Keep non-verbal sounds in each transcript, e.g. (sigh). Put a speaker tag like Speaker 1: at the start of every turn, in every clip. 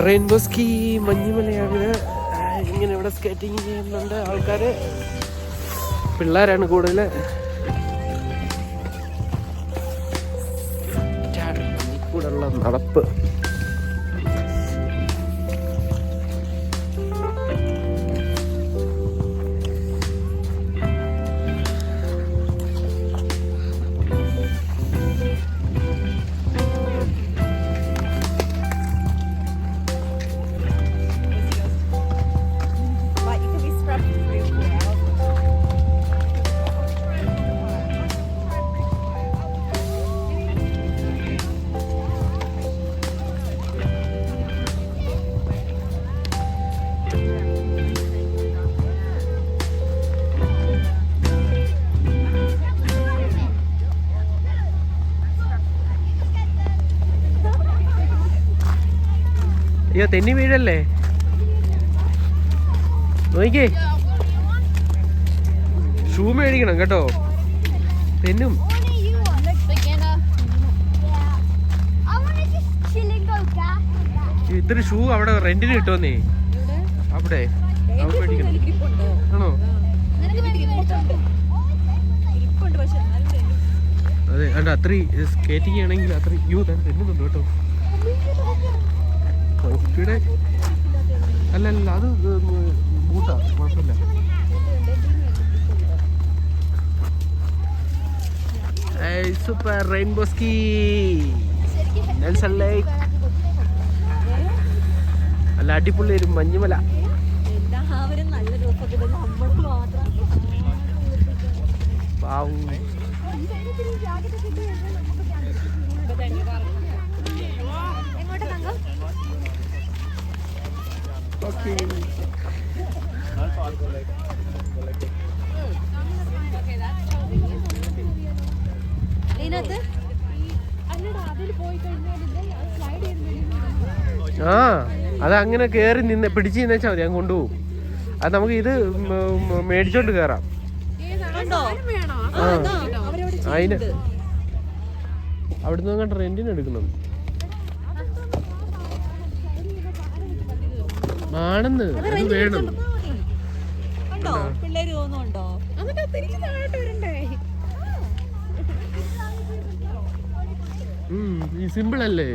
Speaker 1: Rainbow ski മഞ്ഞുമലയാണ് ഇങ്ങനെ ഇവിടെ skating ചെയ്യുന്നുണ്ട് ആൾക്കാർ പിള്ളേരാണ് കൂടുതൽ കൂടെയുള്ള നടപ്പ്. അയ്യോ തെന്നി വീഴല്ലേ? നോക്കിക്കേ. ഷൂ മേടിക്കണം കേട്ടോ. തെന്നും. ഇത്തിരി ഷൂ അവിടെ റെന്റിന് കിട്ടുമെന്നേ. അവിടെ. മേടിക്കണം. ആണോ. അതെ അല്ല അത്രയും സ്കേറ്റിംഗ് ആണെങ്കിൽ അത്ര യൂ തന്നെ തെന്നുന്നുണ്ട് കേട്ടോ. ഇവിടെ അല്ല അല്ല അത് ബൂട്ടാ കുഴപ്പമില്ല. Super rainbow ski. ലേക്ക് അല്ല അടിപൊളി ഒരു മഞ്ഞുമല. പാവു. ഓക്കെ ആ അത് അങ്ങനെ കയറി നിന്ന് പിടിച്ച് നിന്നേച്ചാ മതി ഞാൻ കൊണ്ടുപോകും. അത് നമുക്ക് ഇത് മേടിച്ചോണ്ട് കയറാം
Speaker 2: അവരവിടെ
Speaker 1: അതിന്. അവിടുന്ന് കണ്ട റെന്റിന് എടുക്കണം ആണെന്ന്. വേണം.
Speaker 2: ഉണ്ടോ? പിള്ളേര് തോന്നുന്നുണ്ടോ താഴോട്ട് വരണ്ടേ?
Speaker 1: ഈ സിമ്പിൾ അല്ലേ?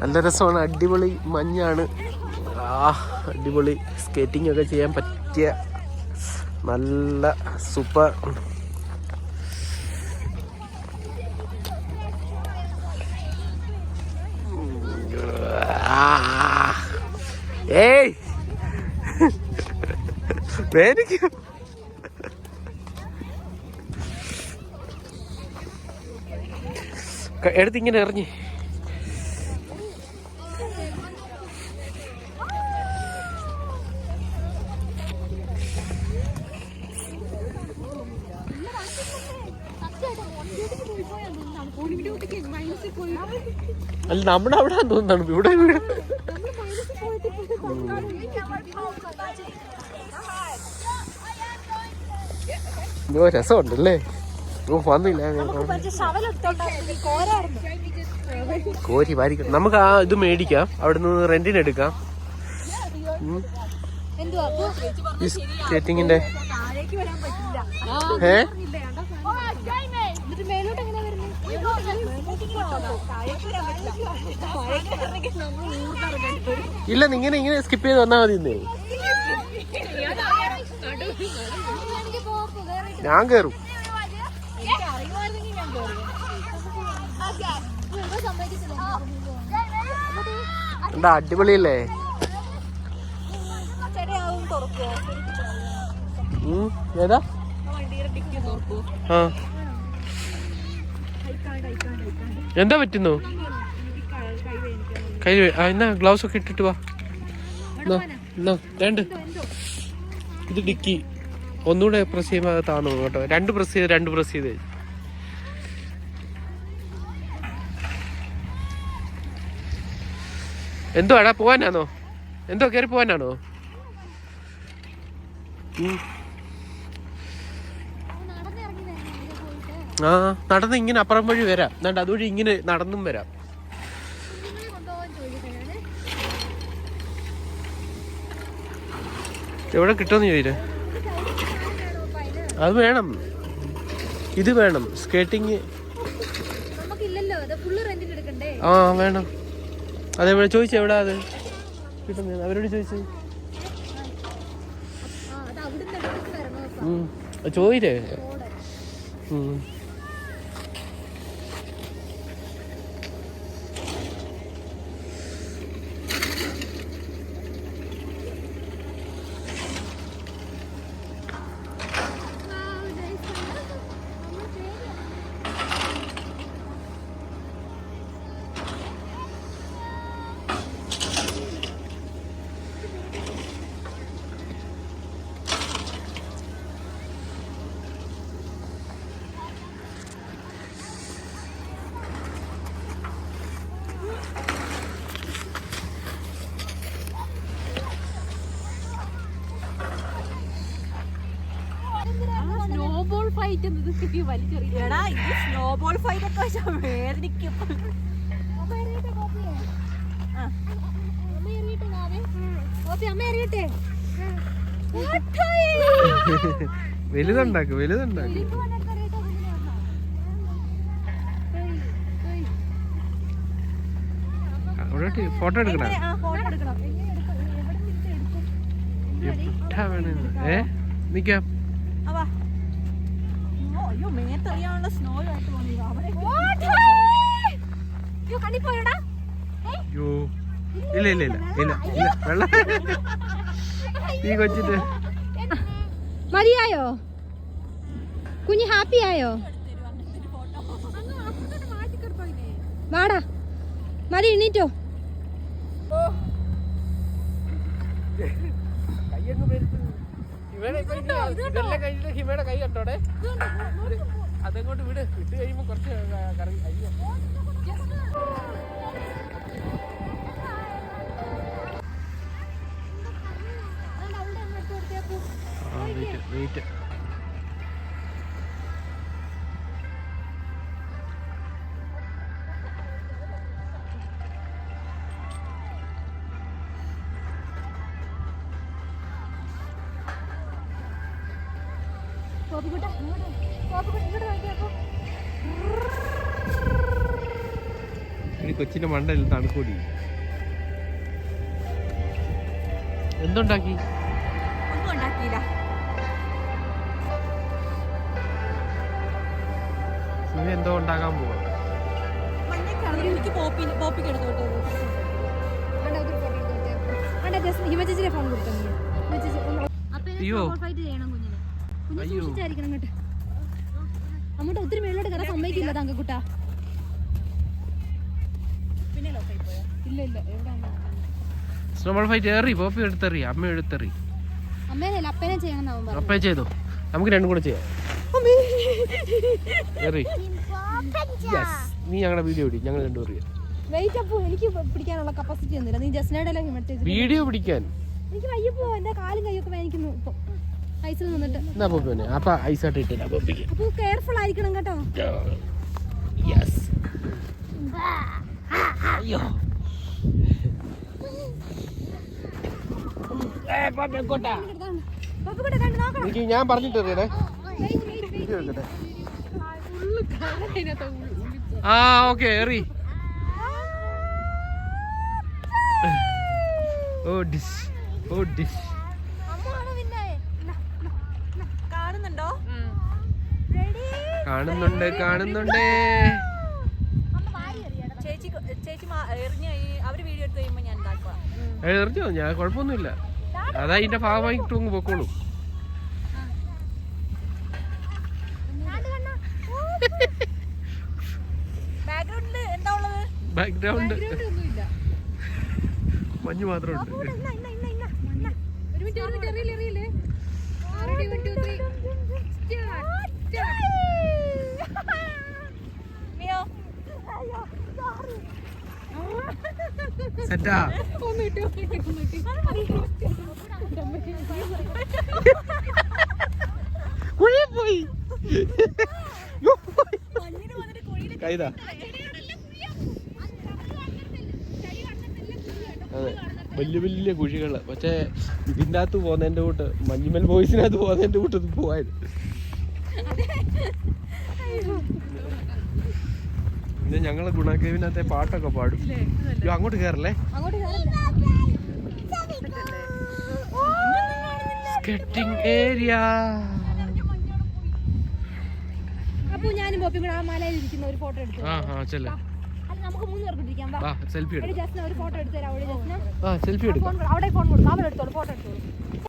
Speaker 1: നല്ല രസമാണ്. അടിപൊളി മഞ്ഞാണ്. ആ അടിപൊളി സ്കേറ്റിംഗ് ഒക്കെ ചെയ്യാൻ പറ്റിയ നല്ല സൂപ്പർ. ഏയ്. വേദനിക്കും എടുത്തിങ്ങനെ എറിഞ്ഞ്. അല്ല നമ്മുടെ അവിടെ തോന്നുന്നു ഇവിടെ വീട്. ഓ രസമുണ്ടല്ലേ? ഓ വന്നില്ല. കോരി വാരിക്കണം നമുക്ക് ആ ഇത് മേടിക്കാം. അവിടെ നിന്ന് റെന്റിന് എടുക്കാം. ഈ സ്കേറ്റിങ്ങിന്റെ ഏ? ഇല്ല നിങ്ങനെ ഇങ്ങനെ സ്കിപ്പ് ചെയ്ത് വന്നാ മതി ഞാൻ
Speaker 3: കേറും.
Speaker 1: എന്താ അടിപൊളിയല്ലേ? ഏതാ?
Speaker 2: ആ.
Speaker 1: എന്താ പറ്റുന്നു?
Speaker 2: കൈ
Speaker 1: എന്നാ ഗ്ലൗസ് ഒക്കെ ഇട്ടിട്ട് വാ. രണ്ട്. ഇത് ഡിക്കി. ഒന്നുകൂടെ പ്രസ് ചെയ്യുമ്പോൾ താന്നു കേട്ടോ. രണ്ട് പ്രസ് ചെയ്ത് രണ്ട് പ്രസ് ചെയ്ത്. എന്തോ എടാ പോവാനാണോ എന്തോ കയറി പോവാനാണോ ആ നടന്ന് ഇങ്ങനെ അപ്പുറം വഴി വരാം. എന്നിട്ട് അതുവഴി ഇങ്ങനെ നടന്നും വരാം. എവിടെ കിട്ടുമെന്ന് ചോദിച്ചേ? അത് വേണം. ഇത് വേണം. സ്കേട്ടിങ് ആ വേണം. അതെവിടെ ചോദിച്ചു എവിടാ അത്? കിട്ടുന്നത് അവരോട് ചോദിച്ചു. ചോദിച്ചേ.
Speaker 3: റോഡ്
Speaker 1: വലുതുണ്ടാക്ക
Speaker 3: സ്നോബോൾ ഫൈറ്റ് എന്നത് വലിച്ചെറിയ
Speaker 2: എടാ ഈ സ്നോബോൾ ഫൈറ്റ് ഒക്കെ വെച്ചാൽ വേദനിക്കും. (laughs)
Speaker 1: വലുതുണ്ടാക്ക് വലുതുണ്ടാക്ക്. ഫോട്ടോ എടുക്കണ? ഏ? നിക്കാം.
Speaker 2: അയ്യോ മേത്തറിയാനുള്ള സ്നോ ആയിട്ട്
Speaker 1: ഇല്ല ഇല്ല ഇല്ല ഇല്ല ഇല്ല. വെള്ളം. ഈ കൊച്ചിട്ട്
Speaker 3: മതിയായോ? കുഞ്ഞ് ഹാപ്പി ആയോ? വാടാ. മതി എണീറ്റോ.
Speaker 1: ഇതെല്ലാം കഴിഞ്ഞിട്ട് ഹിമയുടെ കൈ കണ്ടോടെ? അതങ്ങോട്ട് വിട്. വിട്ട് കഴിയുമ്പോ കുറച്ച് കറങ്ങി അയ്യോ. Wait wait. ഇനി കൊച്ചിന്റെ മണ്ടയിൽ തണുക്കൂടി എന്തുണ്ടാക്കി?
Speaker 2: ഒന്നും ഉണ്ടാക്കിയില്ല.
Speaker 1: എന്തോ ഉണ്ടാക്കാൻ പോവാ. അയ്യോ.
Speaker 3: കുഞ്ഞ്
Speaker 1: അയ്യോ.
Speaker 3: സൂക്ഷിച്ചായിരിക്കണം കേട്ടോ അങ്ങോട്ട് ഒത്തിരി മേളിലോട്ട് കയറാൻ സമ്മതിക്കില്ല തങ്കക്കുട്ട
Speaker 2: പിന്നെ ലോക്കായി പോയോ?
Speaker 3: ഇല്ല ഇല്ല.
Speaker 1: നമ്മൾ ഫൈറ്റ് എറി പോപ്പി എടുത്തെറി അമ്മ എടുത്തെറി.
Speaker 3: അമ്മേനല്ല അപ്പനെ ചെയ്യണം
Speaker 1: അപ്പേ ചെയ്തോ? നമുക്ക് രണ്ടും കൂടെ ചെയ്യാം. എറി യെസ് നീ ഞങ്ങളുടെ വീഡിയോ പിടി ഞങ്ങൾ രണ്ടുപേർ
Speaker 3: വെയിറ്റ് അപ്പോ എനിക്ക് പിടിക്കാനുള്ള കപ്പാസിറ്റി ഒന്നുമില്ല. നീ ജസ്നയുടെ
Speaker 1: വീഡിയോ പിടിക്കാൻ.
Speaker 3: എനിക്ക് വയ്യപ്പോ എന്റെ കാലും കൈയൊക്കെ വേദനിക്കുന്നു ഇപ്പൊ. ഐസിൽ നിന്നിട്ട്.
Speaker 1: എന്നാ പോപ്പി അപ്പൊ ഐസായിട്ട് ഇട്ടില്ല പോപ്പിക്ക്?
Speaker 3: അപ്പൊ കെയർഫുൾ ആയിരിക്കണം കേട്ടോ.
Speaker 1: യെസ് അയ്യോ. ഞാൻ പറഞ്ഞിട്ട് ആ ഓക്കെ എറി ഓ ഡിഷ് ഓ ഡിഷ്
Speaker 2: കാണുന്നുണ്ട്
Speaker 1: കാണുന്നുണ്ട്.
Speaker 2: എറിഞ്ഞ് അവർ വീഡിയോ എടുത്ത് ഞാൻ ഉണ്ടാക്കുക
Speaker 1: എറിഞ്ഞോ? ഞാൻ കുഴപ്പമൊന്നുമില്ല. അതാ ഇതിന്റെ ഭാഗമായിട്ട് അങ്ങ് പൊക്കോളൂ.
Speaker 2: ബാക്ക്ഗ്രൗണ്ടിൽ എന്താ ഉള്ളത്?
Speaker 1: ബാക്ക്ഗ്രൗണ്ട്.
Speaker 3: ഒന്നുമില്ല
Speaker 1: മഞ്ഞ് മാത്രമുണ്ട്
Speaker 3: ഒരു മിനിറ്റ് ഒരു മിനിറ്റ് അറിയില്ല അറിയില്ലേ
Speaker 1: സെറ്റാ? കുഴി പോയി. കൈതാ. അതെ വലിയ വലിയ കുഴികൾ. പക്ഷേ ഇതിന്റെ അകത്ത് പോകുന്നതിന്റെ കൂട്ട് മഞ്ഞുമൽ ബോയ്സിനകത്ത് പോകുന്നതിന്റെ കൂട്ടത്ത് ഇത് പിന്നെ ഞങ്ങൾ ഗുണകേവിനകത്തെ പാട്ടൊക്കെ പാടും. അയ്യോ അങ്ങോട്ട് കയറല്ലേ സ്കെറ്റിംഗ് ഏരിയ
Speaker 3: അപ്പൊ ഞാനും പോപ്പി കൂടെ ആ മലയിൽ ഇരിക്കുന്ന ഒരു ഫോട്ടോ എടുത്തു നമുക്ക് മൂന്ന് പേർക്ക് ഇരിക്കാം
Speaker 1: സെൽഫി
Speaker 3: ഒരു ഫോട്ടോ എടുത്തു തരാം അവിടെ ജസ്റ്റിന്.
Speaker 1: ആ സെൽഫി
Speaker 3: ഫോൺ അവിടെ ഫോൺ കൊടുക്കാം. അവിടെ എടുത്തോളൂ ഫോട്ടോ എടുത്തോളൂ.